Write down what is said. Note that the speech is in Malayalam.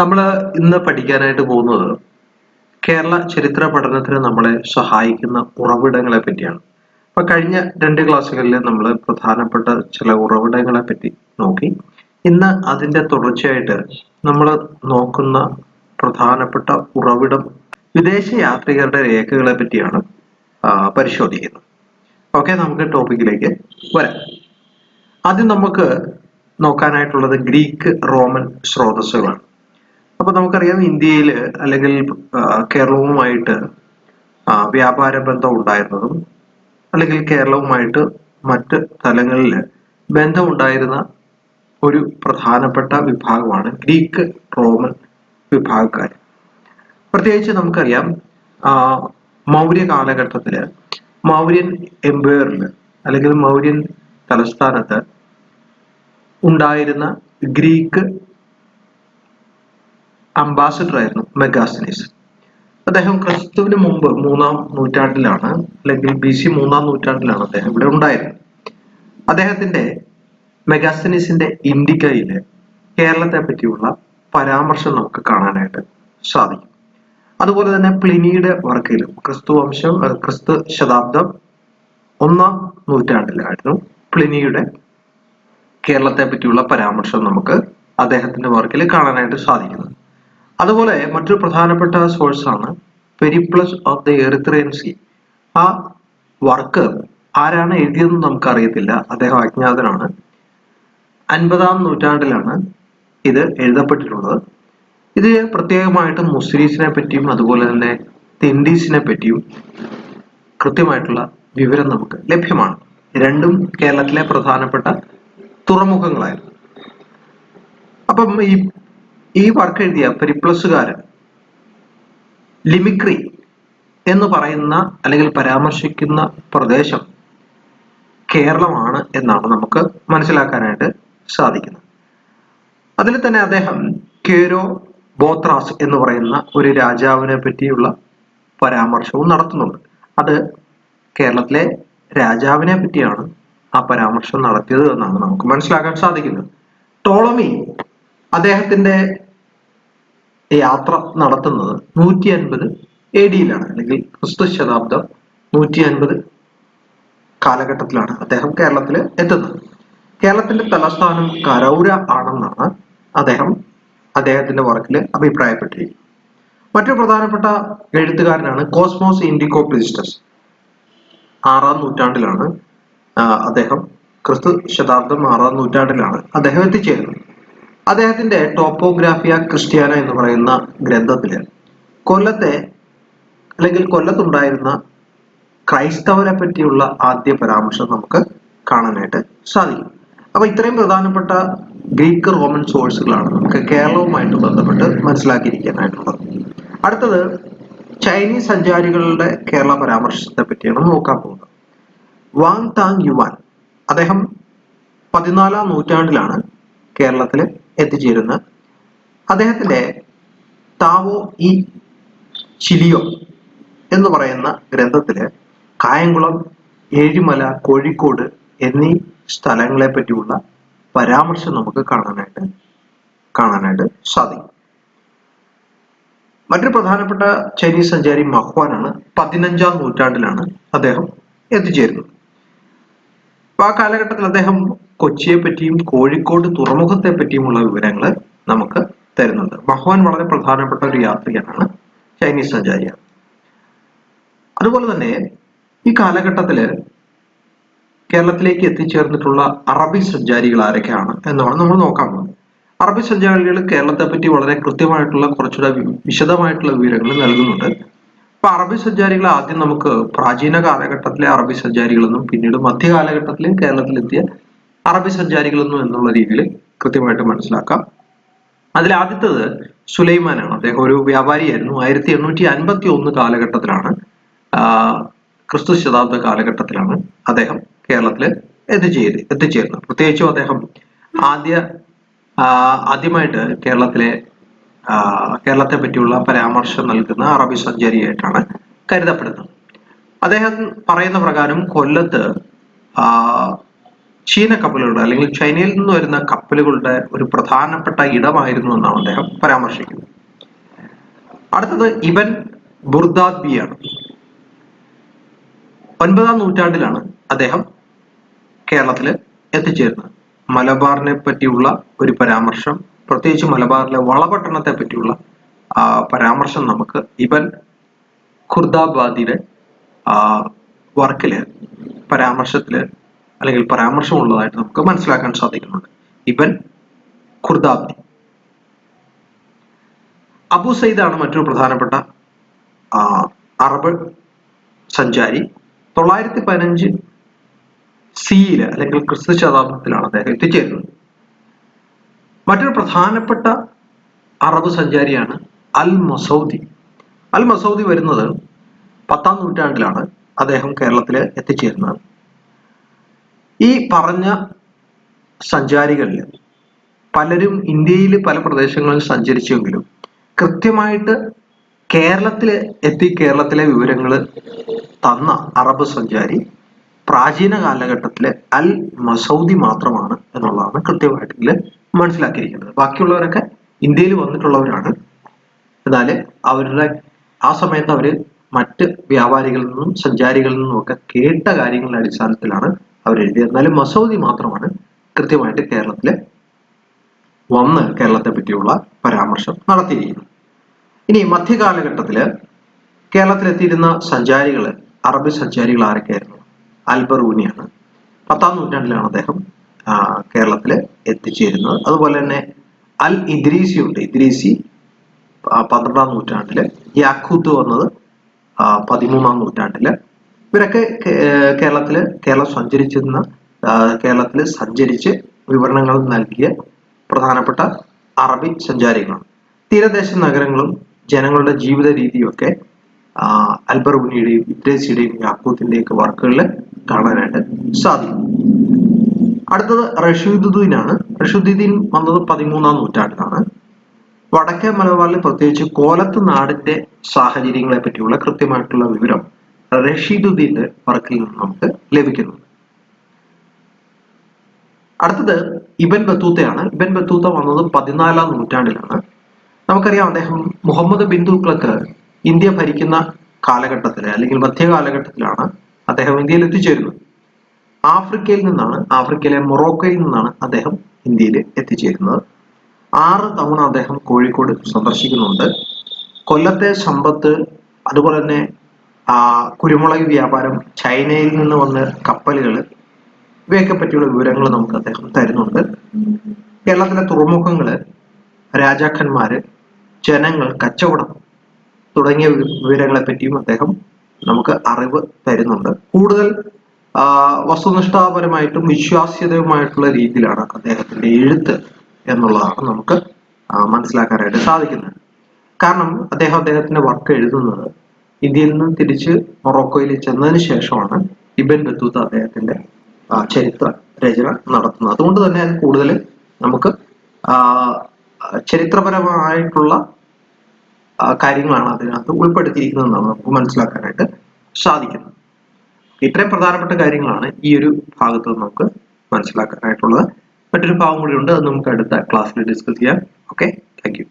നമ്മൾ ഇന്ന് പഠിക്കാനായിട്ട് പോകുന്നത് കേരള ചരിത്ര പഠനത്തിന് നമ്മളെ സഹായിക്കുന്ന ഉറവിടങ്ങളെ പറ്റിയാണ്. അപ്പൊ കഴിഞ്ഞ രണ്ട് ക്ലാസ്സുകളിൽ നമ്മൾ പ്രധാനപ്പെട്ട ചില ഉറവിടങ്ങളെ പറ്റി നോക്കി. ഇന്ന് അതിന്റെ തുടർച്ചയായിട്ട് നമ്മൾ നോക്കുന്ന പ്രധാനപ്പെട്ട ഉറവിടം വിദേശ യാത്രികരുടെ രേഖകളെ പറ്റിയാണ് പരിശോധിക്കുന്നത്. ഓക്കെ നമുക്ക് ടോപ്പിക്കിലേക്ക് വരാം. ആദ്യം നമുക്ക് നോക്കാനായിട്ടുള്ളത് ഗ്രീക്ക് റോമൻ സ്രോതസ്സുകളാണ്. അപ്പൊ നമുക്കറിയാം ഇന്ത്യയിൽ അല്ലെങ്കിൽ കേരളവുമായിട്ട് വ്യാപാര ബന്ധം ഉണ്ടായിരുന്നതും അല്ലെങ്കിൽ കേരളവുമായിട്ട് മറ്റ് തലങ്ങളിൽ ബന്ധമുണ്ടായിരുന്ന ഒരു പ്രധാനപ്പെട്ട വിഭാഗമാണ് ഗ്രീക്ക് റോമൻ വിഭാഗക്കാർ പ്രത്യേകിച്ച് നമുക്കറിയാം മൗര്യ കാലഘട്ടത്തിൽ മൗര്യൻ എംപയറിൽ അല്ലെങ്കിൽ മൗര്യൻ തലസ്ഥാനത്ത് ഉണ്ടായിരുന്ന ഗ്രീക്ക് അംബാസഡർ ആയിരുന്നു മെഗാസ്റ്റനീസ് അദ്ദേഹം ക്രിസ്തുവിന് മുമ്പ് മൂന്നാം നൂറ്റാണ്ടിലാണ് അല്ലെങ്കിൽ ബി സി മൂന്നാം നൂറ്റാണ്ടിലാണ് അദ്ദേഹം ഇവിടെ ഉണ്ടായിരുന്നത്. അദ്ദേഹത്തിന്റെ മെഗാസ്റ്റനീസിന്റെ ഇൻഡിക്കയിൽ കേരളത്തെ പറ്റിയുള്ള പരാമർശം നമുക്ക് കാണാനായിട്ട് സാധിക്കും. അതുപോലെ തന്നെ പ്ലിനിയുടെ വർക്കിലും ക്രിസ്തു വംശം ക്രിസ്തു ശതാബ്ദം ഒന്നാം നൂറ്റാണ്ടിലായിരുന്നു പ്ലിനിയുടെ കേരളത്തെ പറ്റിയുള്ള പരാമർശം നമുക്ക് അദ്ദേഹത്തിന്റെ വർക്കിൽ കാണാനായിട്ട് സാധിക്കുന്നത്. അതുപോലെ മറ്റൊരു പ്രധാനപ്പെട്ട സോഴ്സാണ് Periplus of the Erythraean Sea ആ വർക്ക് ആരാണ് എഴുതിയതെന്ന് നമുക്ക് അറിയത്തില്ല അദ്ദേഹം അജ്ഞാതനാണ്. അൻപതാം നൂറ്റാണ്ടിലാണ് ഇത് എഴുതപ്പെട്ടിട്ടുള്ളത്. ഇത് പ്രത്യേകമായിട്ട് മുസ്ലിംസിനെ പറ്റിയും അതുപോലെ തന്നെ തെൻഡീസിനെ പറ്റിയും കൃത്യമായിട്ടുള്ള വിവരം നമുക്ക് ലഭ്യമാണ്. രണ്ടും കേരളത്തിലെ പ്രധാനപ്പെട്ട തുറമുഖങ്ങളായിരുന്നു. അപ്പം ഈ ഈ വർക്ക് എഴുതിയ പെരിപ്ലസുകാരൻ ലിമിക്രി എന്ന് പറയുന്ന അല്ലെങ്കിൽ പരാമർശിക്കുന്ന പ്രദേശം കേരളമാണ് എന്നാണ് നമുക്ക് മനസ്സിലാക്കാനായിട്ട് സാധിക്കുന്നത്. അതിൽ തന്നെ അദ്ദേഹം കേരോ ബോത്രാസ് എന്ന് പറയുന്ന ഒരു രാജാവിനെ പറ്റിയുള്ള പരാമർശവും നടത്തുന്നുണ്ട്. അത് കേരളത്തിലെ രാജാവിനെ പറ്റിയാണ് ആ പരാമർശം നടത്തിയത് എന്നാണ് നമുക്ക് മനസ്സിലാക്കാൻ സാധിക്കുന്നത്. ടോളമി അദ്ദേഹത്തിന്റെ യാത്ര നടത്തുന്നത് നൂറ്റി അൻപത് എ ഡിയിലാണ്. അല്ലെങ്കിൽ ക്രിസ്തു ശതാബ്ദം നൂറ്റി അൻപത് കാലഘട്ടത്തിലാണ് അദ്ദേഹം കേരളത്തിൽ എത്തുന്നത്. കേരളത്തിന്റെ തലസ്ഥാനം കരൗര ആണെന്നാണ് അദ്ദേഹം അദ്ദേഹത്തിന്റെ വർക്കിൽ അഭിപ്രായപ്പെട്ടിരിക്കുന്നത്. മറ്റു പ്രധാനപ്പെട്ട എഴുത്തുകാരനാണ് കോസ്മോസ് ഇൻഡിക്കോ പ്രിസ്റ്റസ്. ആറാം നൂറ്റാണ്ടിലാണ് അദ്ദേഹം ക്രിസ്തു ശതാബ്ദം ആറാം നൂറ്റാണ്ടിലാണ് അദ്ദേഹം എത്തിച്ചേരുന്നത്. അദ്ദേഹത്തിന്റെ ടോപ്പോഗ്രാഫിയ ക്രിസ്ത്യാന എന്ന് പറയുന്ന ഗ്രന്ഥത്തിൽ കൊല്ലത്തെ അല്ലെങ്കിൽ കൊല്ലത്തുണ്ടായിരുന്ന ക്രൈസ്തവരെ പറ്റിയുള്ള ആദ്യ പരാമർശം നമുക്ക് കാണാനായിട്ട് സാധിക്കും. അപ്പൊ ഇത്രയും പ്രധാനപ്പെട്ട ഗ്രീക്ക് റോമൻ സോഴ്സുകളാണ് നമുക്ക് കേരളവുമായിട്ട് ബന്ധപ്പെട്ട് മനസ്സിലാക്കിയിരിക്കാനായിട്ടുള്ളത്. അടുത്തത് ചൈനീസ് സഞ്ചാരികളുടെ കേരള പരാമർശത്തെ പറ്റിയാണ് നോക്കാൻ പോകുന്നത്. വാങ് താങ് യുവാൻ അദ്ദേഹം പതിനാലാം നൂറ്റാണ്ടിലാണ് കേരളത്തിൽ എത്തിച്ചേരുന്നത് അദ്ദേഹത്തിന്റെ താവോ ഇ ചിലിയോ എന്ന് പറയുന്ന ഗ്രന്ഥത്തിൽ കായംകുളം ഏഴിമല കോഴിക്കോട് എന്നീ സ്ഥലങ്ങളെ പറ്റിയുള്ള പരാമർശം നമുക്ക് കാണാനായിട്ട് കാണാനായിട്ട് സാധിക്കും. മറ്റൊരു പ്രധാനപ്പെട്ട ചൈനീസ് സഞ്ചാരി മഹ്വാനാണ് പതിനഞ്ചാം നൂറ്റാണ്ടിലാണ് അദ്ദേഹം എത്തിച്ചേരുന്നത്. അപ്പൊ ആ കാലഘട്ടത്തിൽ അദ്ദേഹം കൊച്ചിയെ പറ്റിയും കോഴിക്കോട് തുറമുഖത്തെ പറ്റിയുമുള്ള വിവരങ്ങൾ നമുക്ക് തരുന്നുണ്ട്. മഹ്വാൻ വളരെ പ്രധാനപ്പെട്ട ഒരു യാത്രികനാണ് ചൈനീസ് സഞ്ചാരി അതുപോലെ തന്നെ ഈ കാലഘട്ടത്തിൽ കേരളത്തിലേക്ക് എത്തിച്ചേർന്നിട്ടുള്ള അറബി സഞ്ചാരികൾ ആരൊക്കെയാണ് എന്നാണ് നമ്മൾ നോക്കാൻ പോകുന്നത് അറബി സഞ്ചാരികൾ കേരളത്തെ പറ്റി വളരെ കൃത്യമായിട്ടുള്ള കുറച്ചുകൂടെ വിശദമായിട്ടുള്ള വിവരങ്ങൾ നൽകുന്നുണ്ട്. അപ്പൊ അറബി സഞ്ചാരികൾ ആദ്യം നമുക്ക് പ്രാചീന കാലഘട്ടത്തിലെ അറബി സഞ്ചാരികളെന്നും പിന്നീട് മധ്യകാലഘട്ടത്തിലെ കേരളത്തിലെത്തിയ അറബി സഞ്ചാരികളൊന്നും എന്നുള്ള രീതിയിൽ കൃത്യമായിട്ട് മനസ്സിലാക്കാം. അതിൽ ആദ്യത്തത് സുലൈമാനാണ്. അദ്ദേഹം ഒരു വ്യാപാരിയായിരുന്നു. ആയിരത്തി എണ്ണൂറ്റി അൻപത്തി ഒന്ന് കാലഘട്ടത്തിലാണ് ക്രിസ്തു ശതാബ്ദ കാലഘട്ടത്തിലാണ് അദ്ദേഹം കേരളത്തിൽ എത്തിച്ചേര് എത്തിച്ചേരുന്നത്. പ്രത്യേകിച്ചും അദ്ദേഹം ആദ്യ ആദ്യമായിട്ട് കേരളത്തിലെ കേരളത്തെ പറ്റിയുള്ള പരാമർശം നൽകുന്ന അറബി സഞ്ചാരിയായിട്ടാണ് കരുതപ്പെടുന്നത്. അദ്ദേഹം പറയുന്ന പ്രകാരം കൊല്ലത്ത് ചീന കപ്പലുകളുടെ അല്ലെങ്കിൽ ചൈനയിൽ നിന്ന് വരുന്ന കപ്പലുകളുടെ ഒരു പ്രധാനപ്പെട്ട ഇടമായിരുന്നു എന്നാണ് അദ്ദേഹം പരാമർശിക്കുന്നത്. അടുത്തത് ഇബൻ ബുർദാദ്ബിയാണ്. ഒൻപതാം നൂറ്റാണ്ടിലാണ് അദ്ദേഹം കേരളത്തിൽ എത്തിച്ചേരുന്നത്. മലബാറിനെ പറ്റിയുള്ള ഒരു പരാമർശം പ്രത്യേകിച്ച് മലബാറിലെ വളപട്ടണത്തെ പറ്റിയുള്ള ആ, പരാമർശം നമുക്ക് ഇബൻ ഖുർദാബാദിയുടെ വർക്കിൽ പരാമർശത്തിൽ അല്ലെങ്കിൽ പരാമർശമുള്ളതായിട്ട് നമുക്ക് മനസ്സിലാക്കാൻ സാധിക്കുന്നുണ്ട്. ഇബൻ ഖുർദാബ്ദി അബു സയ്ദാണ് മറ്റൊരു പ്രധാനപ്പെട്ട അറബ് സഞ്ചാരി. തൊള്ളായിരത്തി പതിനഞ്ച് സിയിൽ അല്ലെങ്കിൽ ക്രിസ്തു ശതാബ്ദത്തിലാണ് അദ്ദേഹം എത്തിച്ചേരുന്നത്. മറ്റൊരു പ്രധാനപ്പെട്ട അറബ് സഞ്ചാരിയാണ് അൽ മസൗദി. അൽ മസൗദി വരുന്നത് പത്താം നൂറ്റാണ്ടിലാണ് അദ്ദേഹം കേരളത്തിൽ എത്തിച്ചേരുന്നത്. ഈ പറഞ്ഞ സഞ്ചാരികളിൽ പലരും ഇന്ത്യയിൽ പല പ്രദേശങ്ങളിൽ സഞ്ചരിച്ചെങ്കിലും കൃത്യമായിട്ട് കേരളത്തിൽ എത്തി കേരളത്തിലെ വിവരങ്ങൾ തന്ന അറബ് സഞ്ചാരി പ്രാചീന കാലഘട്ടത്തിലെ അൽ മസൗദി മാത്രമാണ് എന്നുള്ളതാണ് കൃത്യമായിട്ട് ഇതിൽ മനസ്സിലാക്കിയിരിക്കുന്നത്. ബാക്കിയുള്ളവരൊക്കെ ഇന്ത്യയിൽ വന്നിട്ടുള്ളവരാണ്. എന്നാൽ അവരുടെ ആ സമയത്ത് അവർ മറ്റ് വ്യാപാരികളിൽ നിന്നും സഞ്ചാരികളിൽ നിന്നും ഒക്കെ കേട്ട കാര്യങ്ങളുടെ അടിസ്ഥാനത്തിലാണ് അവർ എഴുതിയത് എന്നാലും മസൗദി മാത്രമാണ് കൃത്യമായിട്ട് കേരളത്തിലെ വന്ന് കേരളത്തെ പറ്റിയുള്ള പരാമർശം നടത്തിയിരിക്കുന്നത്. ഇനി മധ്യകാലഘട്ടത്തിൽ കേരളത്തിലെത്തിയിരുന്ന സഞ്ചാരികൾ അറബി സഞ്ചാരികൾ ആരൊക്കെയായിരുന്നു? അൽബറൂനിയാണ് പത്താം നൂറ്റാണ്ടിലാണ് അദ്ദേഹം കേരളത്തിൽ എത്തിച്ചേരുന്നത്. അതുപോലെ തന്നെ അൽ ഇദ്രീസി ഉണ്ട് ഇദ്രീസി പന്ത്രണ്ടാം നൂറ്റാണ്ടിൽ യാഖുദ് വന്നത് പതിമൂന്നാം നൂറ്റാണ്ടിൽ ഇവരൊക്കെ കേരളത്തിൽ കേരളം സഞ്ചരിച്ചിരുന്ന കേരളത്തിൽ സഞ്ചരിച്ച് വിവരണങ്ങൾ നൽകിയ പ്രധാനപ്പെട്ട അറബി സഞ്ചാരികളാണ്. തീരദേശ നഗരങ്ങളും ജനങ്ങളുടെ ജീവിത രീതിയും ഒക്കെ അൽബർബുനിയുടെയും ഇദ്രേസിയുടെയും യാക്കൂത്തിന്റെയും ഒക്കെ വർക്കുകളിൽ കാണാനായിട്ട് സാധിക്കും. അടുത്തത് റഷീദുദ്ദീനാണ്. റഷീദുദ്ദീൻ വന്നത് പതിമൂന്നാം നൂറ്റാണ്ടിലാണ്. വടക്കേ മലബാറിൽ പ്രത്യേകിച്ച് കോലത്ത് നാടിന്റെ സാഹചര്യങ്ങളെ പറ്റിയുള്ള കൃത്യമായിട്ടുള്ള വിവരം റഷീദുദ്ദീന്റെ വർക്കിൽ നിന്ന് നമുക്ക് ലഭിക്കുന്നുണ്ട്. അടുത്തത് ഇബൻ ബത്തൂത്തയാണ്. ഇബൻ ബത്തൂത്ത വന്നത് പതിനാലാം നൂറ്റാണ്ടിലാണ്. നമുക്കറിയാം അദ്ദേഹം മുഹമ്മദ് ബിൻ ഇന്ത്യ ഭരിക്കുന്ന കാലഘട്ടത്തിൽ അല്ലെങ്കിൽ മധ്യ കാലഘട്ടത്തിലാണ് അദ്ദേഹം ഇന്ത്യയിൽ എത്തിച്ചേരുന്നത്. ആഫ്രിക്കയിൽ നിന്നാണ് ആഫ്രിക്കയിലെ മൊറോക്കോയിൽ നിന്നാണ് അദ്ദേഹം ഇന്ത്യയിൽ എത്തിച്ചേരുന്നത്. ആറ് തവണ അദ്ദേഹം കോഴിക്കോട് സന്ദർശിക്കുന്നുണ്ട്. കൊല്ലത്തെ സമ്പത്ത് അതുപോലെ തന്നെ കുരുമുളക് വ്യാപാരം ചൈനയിൽ നിന്ന് വന്ന കപ്പലുകൾ ഇവയൊക്കെ പറ്റിയുള്ള വിവരങ്ങൾ നമുക്ക് അദ്ദേഹം തരുന്നുണ്ട്. കേരളത്തിലെ തുറമുഖങ്ങൾ രാജാക്കന്മാര് ജനങ്ങൾ കച്ചവടം തുടങ്ങിയ വിവരങ്ങളെ പറ്റിയും അദ്ദേഹം നമുക്ക് അറിവ് തരുന്നുണ്ട്. കൂടുതൽ വസ്തുനിഷ്ഠാപരമായിട്ടും വിശ്വാസ്യതയുമായിട്ടുള്ള രീതിയിലാണ് അദ്ദേഹത്തിന്റെ എഴുത്ത് എന്നുള്ളതാണ് നമുക്ക് മനസ്സിലാക്കാനായിട്ട് സാധിക്കുന്നത്. കാരണം അദ്ദേഹം അദ്ദേഹത്തിന്റെ വർക്ക് എഴുതുന്നത് ഇന്ത്യയിൽ നിന്നും തിരിച്ച് മൊറോക്കോയിൽ ചെന്നതിന് ശേഷമാണ് ഇബൻ ബത്തൂത്ത അദ്ദേഹത്തിന്റെ ചരിത്ര രചന നടത്തുന്നത്. അതുകൊണ്ട് തന്നെ അത് കൂടുതൽ നമുക്ക് ചരിത്രപരമായിട്ടുള്ള കാര്യങ്ങളാണ് അതിനകത്ത് ഉൾപ്പെടുത്തിയിരിക്കുന്നതെന്നാണ് നമുക്ക് മനസ്സിലാക്കാനായിട്ട് സാധിക്കുന്നത്. ഇത്രയും പ്രധാനപ്പെട്ട കാര്യങ്ങളാണ് ഈ ഒരു ഭാഗത്ത് നമുക്ക് മനസ്സിലാക്കാനായിട്ടുള്ളത്. മറ്റൊരു ഭാഗം കൂടി ഉണ്ട് അത് നമുക്ക് അടുത്ത ക്ലാസ്സിൽ ഡിസ്കസ് ചെയ്യാം. Okay thank